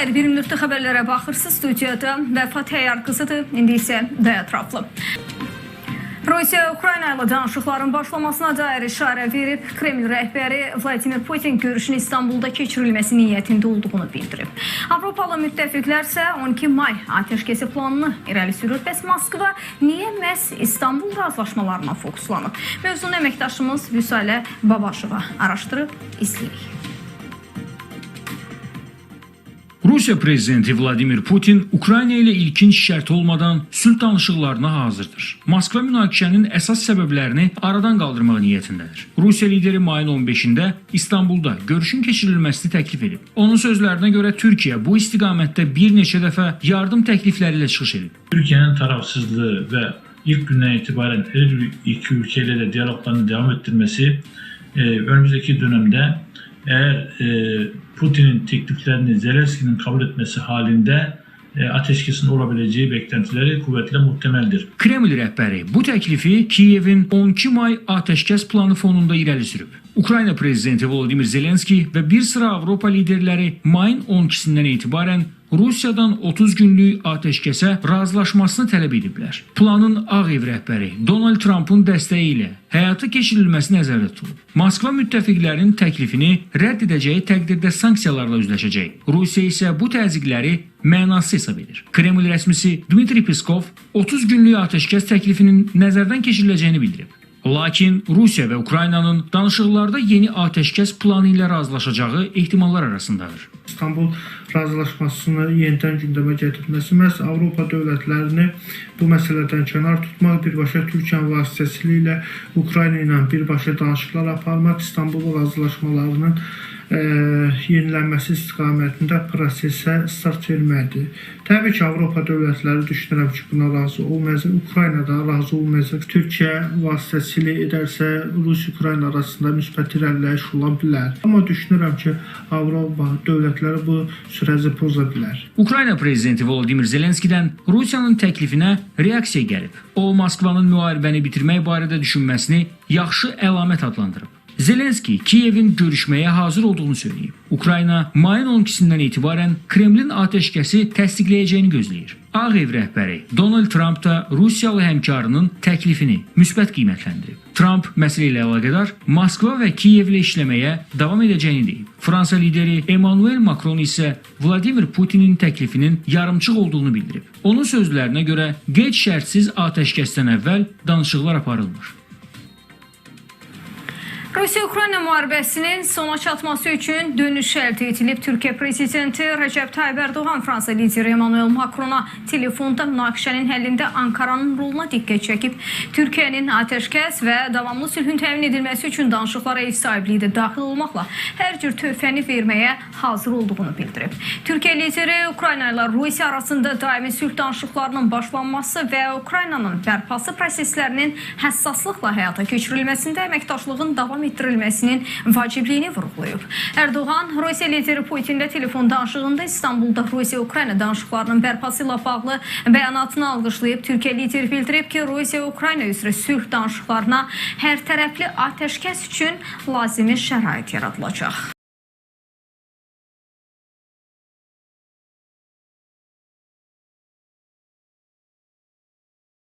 günler bir minutda xəbərlərə baxırsınız. Studiyada Vəfat Həyar qızıdır. İndi isə Dəyə Traflı. Rusiya Ukrayna ilə danışıqların başlamasına dair işarə verib. Kreml rəhbəri Vladimir Putin görüşün İstanbulda keçirilməsi niyyətində olduğunu bildirib. Avropalı müttəfiqlər isə 12 may atəşkəsi planını irəli sürür. Bəs Moskva niyə məhz İstanbul razılaşmalarına fokuslanıb? Mövzunu əməkdaşımız Vüsalə Babaşova araşdırıb izləyirik. Rusiya prezidenti Vladimir Putin Ukrayna ilə ilkin şərt olmadan sülh danışıqlarına hazırdır. Moskva münaqişənin əsas səbəblərini aradan qaldırmaq niyyətindədir. Rusiya lideri mayın 15-də İstanbulda görüşün keçirilməsini təklif edib. Onun sözlərinə görə Türkiyə bu istiqamətdə bir neçə dəfə yardım təklifləri ilə çıxış edib. Türkiye'nin tarafsızlığı ve ilk günden itibaren her iki ülkeyle de diyaloglarını devam ettirmesi e, önümüzdeki dönemde eğer e, Putin'in tekliflerini Zelenski'nin kabul etmesi halinde e, ateşkesin olabileceği beklentileri kuvvetle muhtemeldir. Kreml rəhbəri bu təklifi Kiyevin 12 may atəşkəs planı fonunda irəli sürüb. Ukrayna prezidenti Volodymyr Zelenski və bir sıra Avropa liderləri mayın 12-sindən etibarən Rusiyadan 30 günlük atəşkəsə razılaşmasını tələb ediblər. Planın Ağ Ev rəhbəri Donald Trumpın dəstəyi ilə həyata keçirilməsi nəzərdə tutulub. Moskva müttəfiqlərin təklifini rədd edəcəyi təqdirdə sanksiyalarla üzləşəcək. Rusiya isə bu təzyiqləri mənasız hesab edir. Kreml rəsmisi Dmitri Peskov 30 günlük atəşkəs təklifinin nəzərdən keçiriləcəyini bildirib. Lakin Rusiya və Ukraynanın danışıqlarda yeni atəşkəs planı ilə razılaşacağı ehtimallar arasındadır. İstanbul razılaşmasını yenidən gündəmə gətirməsi məhz Avropa dövlətlərini bu məsələdən kənar tutmaq, birbaşa Türkiyə vasitəsilə Ukrayna ilə birbaşa danışıqlar aparmaq, İstanbul razılaşmalarının yenilənməsi istiqamətində prosesə start verməkdir. Təbii ki, Avropa dövlətləri düşünürəm ki, buna razı olmayacaq. Ukrayna da razı olmayacaq. Türkiyə vasitəsilə edərsə Rusiya-Ukrayna arasında müsbət irəliləyiş ola bilər. Amma düşünürəm ki, Avropa dövlətləri bu sürəci poza bilər. Ukrayna prezidenti Volodymyr Zelenskidən Rusiyanın təklifinə reaksiya gəlib. O, Moskvanın müharibəni bitirmək barədə düşünməsini yaxşı əlamət adlandırıb. Zelenski Kiyevin görüşməyə hazır olduğunu söyləyib. Ukrayna mayın 12-sindən etibarən Kremlin atəşkəsi təsdiqləyəcəyini gözləyir. Ağ Ev rəhbəri Donald Trump da Rusiyalı həmkarının təklifini müsbət qiymətləndirib. Trump məsələ ilə əlaqədar Moskva və Kiyev ilə işləməyə davam edəcəyini deyib. Fransa lideri Emmanuel Macron isə Vladimir Putinin təklifinin yarımçıq olduğunu bildirib. Onun sözlərinə görə qeyd-şərtsiz atəşkəsdən əvvəl danışıqlar aparılmır. Rusiya-Ukrayna müharibəsinin sona çatması üçün dönüş əldə edilib. Türkiyə prezidenti Recep Tayyip Erdoğan Fransa lideri Emmanuel Macrona telefonda münaqişənin həllində Ankaranın roluna diqqət çəkib. Türkiyənin atəşkəs və davamlı sülhün təmin edilməsi üçün danışıqlara ev sahibliyi də daxil olmaqla hər cür töhfəni verməyə hazır olduğunu bildirib. Türkiyə lideri Ukrayna ilə Rusiya arasında daimi sülh danışıqlarının başlanması və Ukraynanın bərpası proseslərinin həssaslıqla həyata keçirilməsində əməkdaşlığın davam etdirilməsinin vacibliyini vurğulayıb. Erdoğan Rusiya lideri Putinlə telefon danışığında İstanbulda Rusiya-Ukrayna danışıqlarının bərpası ilə bağlı bəyanatını alqışlayıb. Türkiyə lideri bildirib ki, Rusiya-Ukrayna üzrə sülh danışıqlarına hər tərəfli atəşkəs üçün lazımi şərait yaradılacaq.